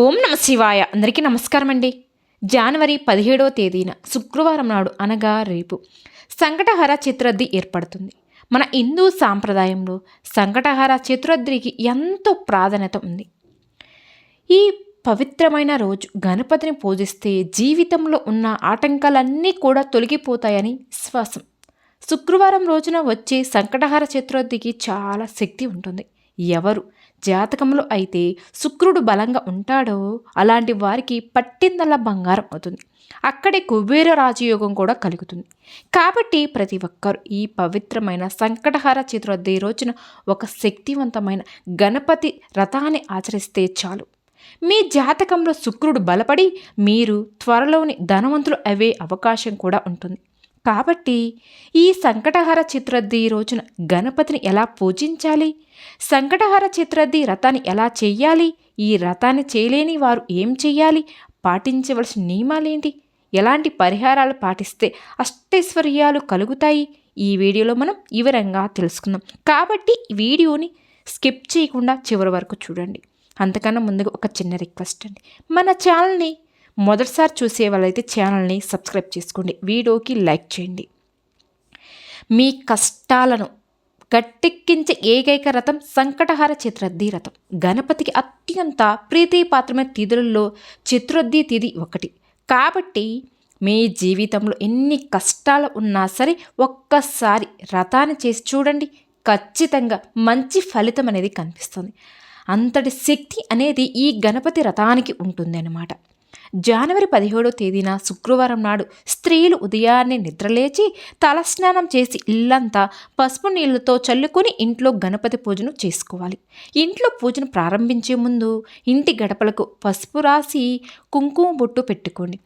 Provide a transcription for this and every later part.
ఓం నమ శివాయ. అందరికీ నమస్కారం అండి జనవరి పదిహేడవ తేదీన శుక్రవారం నాడు అనగా రేపు సంకటహర చతురద్ది ఏర్పడుతుంది. మన హిందూ సాంప్రదాయంలో సంకటహర చతురద్రికి ఎంతో ప్రాధాన్యత ఉంది. ఈ పవిత్రమైన రోజు గణపతిని పూజిస్తే జీవితంలో ఉన్న ఆటంకాలన్నీ కూడా తొలగిపోతాయని విశ్వాసం. శుక్రవారం రోజున వచ్చే సంకటహార చతుర్థికి చాలా శక్తి ఉంటుంది. ఎవరు? జాతకంలో అయితే శుక్రుడు బలంగా ఉంటాడో అలాంటి వారికి పట్టిందల్లా బంగారం అవుతుంది. అక్కడే కుబేర రాజయోగం కూడా కలుగుతుంది. కాబట్టి ప్రతి ఒక్కరు ఈ పవిత్రమైన సంకటహార చతుర్థి రోజున ఒక శక్తివంతమైన గణపతి రథాన్ని ఆచరిస్తే చాలు. మీ జాతకంలో శుక్రుడు బలపడి మీరు త్వరలోని ధనవంతులు అవే అవకాశం కూడా ఉంటుంది. కాబట్టి ఈ సంకటహార చిత్రద్ది రోజున గణపతిని ఎలా పూజించాలి? సంకటహార చిత్రద్ది రథాన్ని ఎలా చెయ్యాలి? ఈ రథాన్ని చేయలేని వారు ఏం చెయ్యాలి? పాటించవలసిన నియమాలేంటి? ఎలాంటి పరిహారాలు పాటిస్తే అష్టైశ్వర్యాలు కలుగుతాయి? ఈ వీడియోలో మనం వివరంగా తెలుసుకుందాం. కాబట్టి వీడియోని స్కిప్ చేయకుండా చివరి వరకు చూడండి. అంతకన్నా ముందుగా ఒక చిన్న రిక్వెస్ట్ అండి. మన ఛానల్ని మొదటిసారి చూసే వాళ్ళైతే ఛానల్ని సబ్స్క్రైబ్ చేసుకోండి. వీడియోకి లైక్ చేయండి. మీ కష్టాలను గట్టెక్కించే ఏకైక రథం సంకటహార చిత్రద్ది రథం. గణపతికి అత్యంత ప్రీతిపాత్రమైన తిథులలో చిత్రద్ది తిథి ఒకటి. కాబట్టి మీ జీవితంలో ఎన్ని కష్టాలు ఉన్నా సరే ఒక్కసారి రథాన్ని చేసి చూడండి. ఖచ్చితంగా మంచి ఫలితం అనేది కనిపిస్తుంది. అంతటి శక్తి అనేది ఈ గణపతి రథానికి ఉంటుంది అన్నమాట జనవరి పదిహేడో తేదీన శుక్రవారం నాడు స్త్రీలు ఉదయాన్నే నిద్రలేచి తలస్నానం చేసి ఇల్లంతా పసుపు నీళ్ళతో చల్లుకొని ఇంట్లో గణపతి పూజను చేసుకోవాలి. ఇంట్లో పూజను ప్రారంభించే ముందు ఇంటి గడపలకు పసుపు రాసి కుంకుమ బొట్టు పెట్టుకోండి.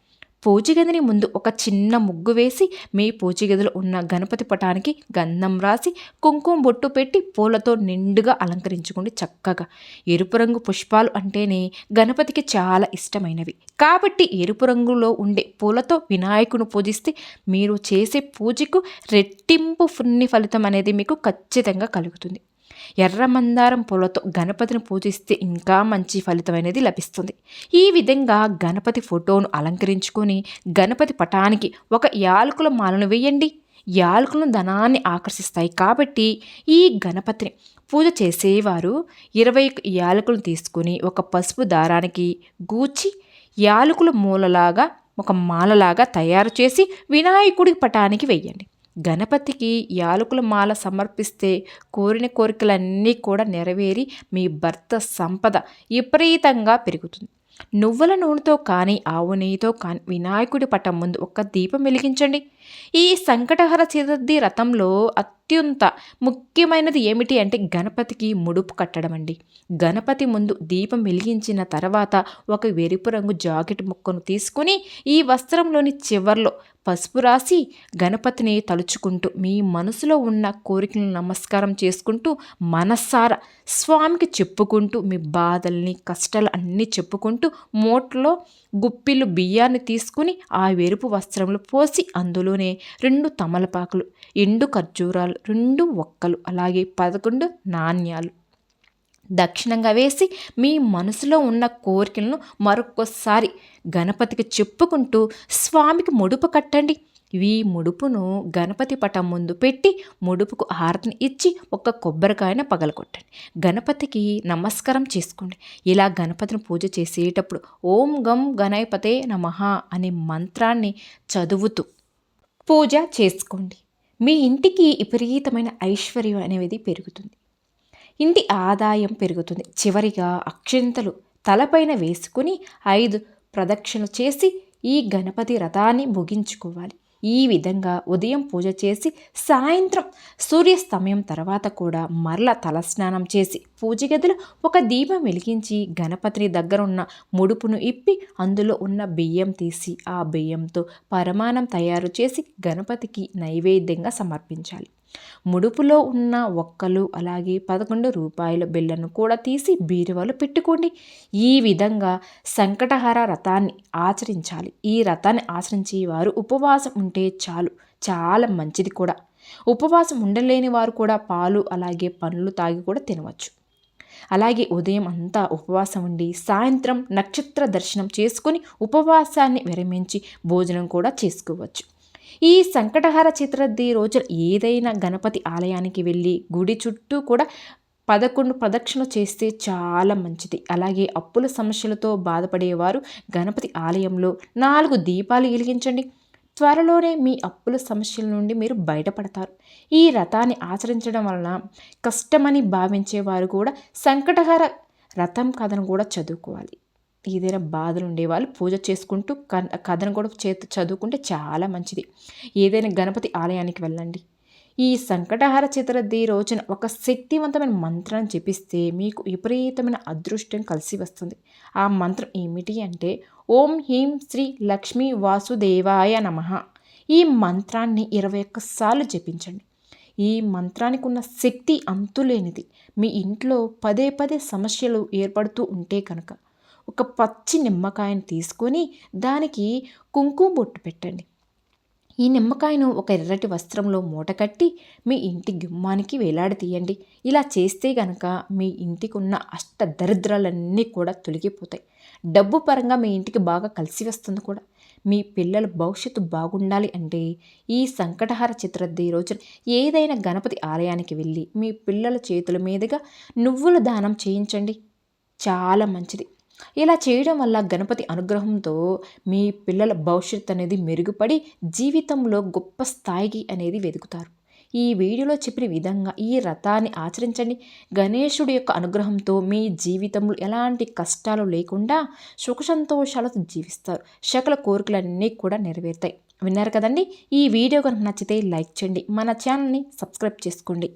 పూజగదిని ముందు ఒక చిన్న ముగ్గు వేసి మీ పూజగదిలో ఉన్న గణపతి పటానికి గంధం రాసి కుంకుమ బొట్టు పెట్టి పూలతో నిండుగా అలంకరించుకోండి చక్కగా. ఎరుపు రంగు పుష్పాలు అంటేనే గణపతికి చాలా ఇష్టమైనవి. కాబట్టి ఎరుపు రంగులో ఉండే పూలతో వినాయకుని పూజిస్తే మీరు చేసే పూజకు రెట్టింపు పుణ్య ఫలితం అనేది మీకు ఖచ్చితంగా కలుగుతుంది. ఎర్ర మందారం పూలతో గణపతిని పూజిస్తే ఇంకా మంచి ఫలితం అనేది లభిస్తుంది. ఈ విధంగా గణపతి ఫోటోను అలంకరించుకొని గణపతి పటానికి ఒక యాలకుల మాలను వేయండి. యాలకులను ధనాన్ని ఆకర్షిస్తాయి కాబట్టి ఈ గణపతిని పూజ చేసేవారు ఇరవై యాలకులను తీసుకుని ఒక పసుపు దారానికి గూచి యాలకుల మూలలాగా ఒక మాలలాగా తయారు చేసి వినాయకుడి పటానికి వెయ్యండి గణపతికి యాలకుల మాల సమర్పిస్తే కోరిన కోరికలన్నీ కూడా నెరవేరి మీ భర్త సంపద విపరీతంగా పెరుగుతుంది. నువ్వుల నూనెతో కానీ ఆవు నెయ్యితో కానీ వినాయకుడి పటం ముందు ఒక దీపం వెలిగించండి. ఈ సంకటహర చతుర్థి రథంలో అత్యంత ముఖ్యమైనది ఏమిటి అంటే గణపతికి ముడుపు కట్టడం అండి. గణపతి ముందు దీపం వెలిగించిన తర్వాత ఒక వెరుపు రంగు జాకెట్ ముక్కను తీసుకుని ఈ వస్త్రంలోని చివర్లో పసుపు రాసి గణపతిని తలుచుకుంటూ మీ మనసులో ఉన్న కోరికలను నమస్కారం చేసుకుంటూ మనస్సార స్వామికి చెప్పుకుంటూ మీ బాధల్ని కష్టాలు అన్నీ చెప్పుకుంటూ మోట్లో గుప్పిలు బియ్యాన్ని తీసుకుని ఆ వెరుపు వస్త్రంలో పోసి అందులో అందులోనే రెండు తమలపాకులు ఎండు ఖర్జూరాలు రెండు ఒక్కలు అలాగే పదకొండు నాణ్యాలు. దక్షిణంగా వేసి మీ మనసులో ఉన్న కోరికలను మరొకసారి గణపతికి చెప్పుకుంటూ స్వామికి ముడుపు కట్టండి. ఈ ముడుపును గణపతి పటం ముందు పెట్టి ముడుపుకు హారతిని ఇచ్చి ఒక కొబ్బరికాయన పగలగొట్టండి. గణపతికి నమస్కారం చేసుకోండి. ఇలా గణపతిని పూజ చేసేటప్పుడు ఓం గం గణపతే నమ అనే మంత్రాన్ని చదువుతూ పూజ చేసుకోండి. మీ ఇంటికి విపరీతమైన ఐశ్వర్యం అనేది పెరుగుతుంది. ఇంటి ఆదాయం పెరుగుతుంది. చివరిగా అక్షింతలు తలపైన వేసుకుని ఐదు ప్రదక్షిణలు చేసి ఈ గణపతి రథాన్ని ముగించుకోవాలి. ఈ విధంగా ఉదయం పూజ చేసి సాయంత్రం సూర్యాస్తమయం తర్వాత కూడా మరల తలస్నానం చేసి పూజ గదిలో ఒక దీపం వెలిగించి గణపతిని దగ్గర ఉన్న ముడుపును ఇప్పి అందులో ఉన్న బియ్యం తీసి ఆ బియ్యంతో పరమాణం తయారు చేసి గణపతికి నైవేద్యంగా సమర్పించాలి. ముడుపులో ఉన్న ఒక్కలు అలాగే పదకొండు రూపాయల బిళ్ళను కూడా తీసి బీరువాలో పెట్టుకోండి. ఈ విధంగా సంకటహార రథాన్ని ఆచరించాలి. ఈ రథాన్ని ఆచరించి వారు ఉపవాసం ఉంటే చాలు. చాలా మంచిది కూడా. ఉపవాసం ఉండలేని వారు కూడా పాలు అలాగే పండ్లు తాగి కూడా తినవచ్చు. అలాగే ఉదయం అంతా ఉపవాసం ఉండి సాయంత్రం నక్షత్ర దర్శనం చేసుకుని ఉపవాసాన్ని విరమించి భోజనం కూడా చేసుకోవచ్చు. ఈ సంకటహార చతుర్థి రోజున ఏదైనా గణపతి ఆలయానికి వెళ్ళి గుడి చుట్టూ కూడా పదకొండు ప్రదక్షిణ చేస్తే చాలా మంచిది. అలాగే అప్పుల సమస్యలతో బాధపడేవారు గణపతి ఆలయంలో. నాలుగు దీపాలు వెలిగించండి. త్వరలోనే మీ అప్పుల సమస్యల నుండి మీరు బయటపడతారు. ఈ రథాన్ని ఆచరించడం వలన కష్టమని భావించేవారు కూడా సంకటహర రథం కథను కూడా చదువుకోవాలి. ఏదైనా బాధలు ఉండేవాళ్ళు పూజ చేసుకుంటూ కథను కూడా చేతి చదువుకుంటే చాలా మంచిది. ఏదైనా గణపతి ఆలయానికి వెళ్ళండి. ఈ సంకటహార చతుర్థి రోజున ఒక శక్తివంతమైన మంత్రాన్ని జపిస్తే మీకు విపరీతమైన అదృష్టం కలిసి వస్తుంది. ఆ మంత్రం ఏమిటి అంటే ఓం హీం శ్రీ లక్ష్మీ వాసుదేవాయ నమ. ఈ మంత్రాన్ని ఇరవై ఒక్కసార్లు జపించండి. ఈ మంత్రానికి ఉన్న శక్తి అంతులేనిది. మీ ఇంట్లో పదే పదే సమస్యలు ఏర్పడుతూ ఉంటే కనుక. ఒక పచ్చి నిమ్మకాయను తీసుకొని దానికి కుంకుమ బొట్టు పెట్టండి. ఈ నిమ్మకాయను ఒక ఎర్రటి వస్త్రంలో మూటకట్టి మీ ఇంటి గుమ్మానికి వేలాడి తీయండి. ఇలా చేస్తే గనక మీ ఇంటికి ఉన్న అష్ట దరిద్రాలన్నీ కూడా తొలగిపోతాయి. డబ్బు పరంగా మీ ఇంటికి బాగా కలిసి వస్తుంది కూడా. మీ పిల్లల భవిష్యత్తు బాగుండాలి అంటే ఈ సంకటహార చిత్రద్ది రోజున ఏదైనా గణపతి ఆలయానికి వెళ్ళి మీ పిల్లల చేతుల మీదుగా నువ్వుల దానం చేయించండి. చాలా మంచిది. ఇలా చేయడం వల్ల గణపతి అనుగ్రహంతో మీ పిల్లల భవిష్యత్ అనేది మెరుగుపడి జీవితంలో గొప్ప స్థాయికి అనేది వెతుకుతారు. ఈ వీడియోలో చెప్పిన విధంగా ఈ రథాన్ని ఆచరించండి. గణేశుడి యొక్క అనుగ్రహంతో మీ జీవితంలో ఎలాంటి కష్టాలు లేకుండా సుఖ సంతోషాలతో జీవిస్తారు. సకల కోరికలన్నీ కూడా నెరవేరుతాయి. విన్నారు కదండి? ఈ వీడియో కనుక నచ్చితే లైక్ చేయండి. మన ఛానల్ని సబ్స్క్రైబ్ చేసుకోండి.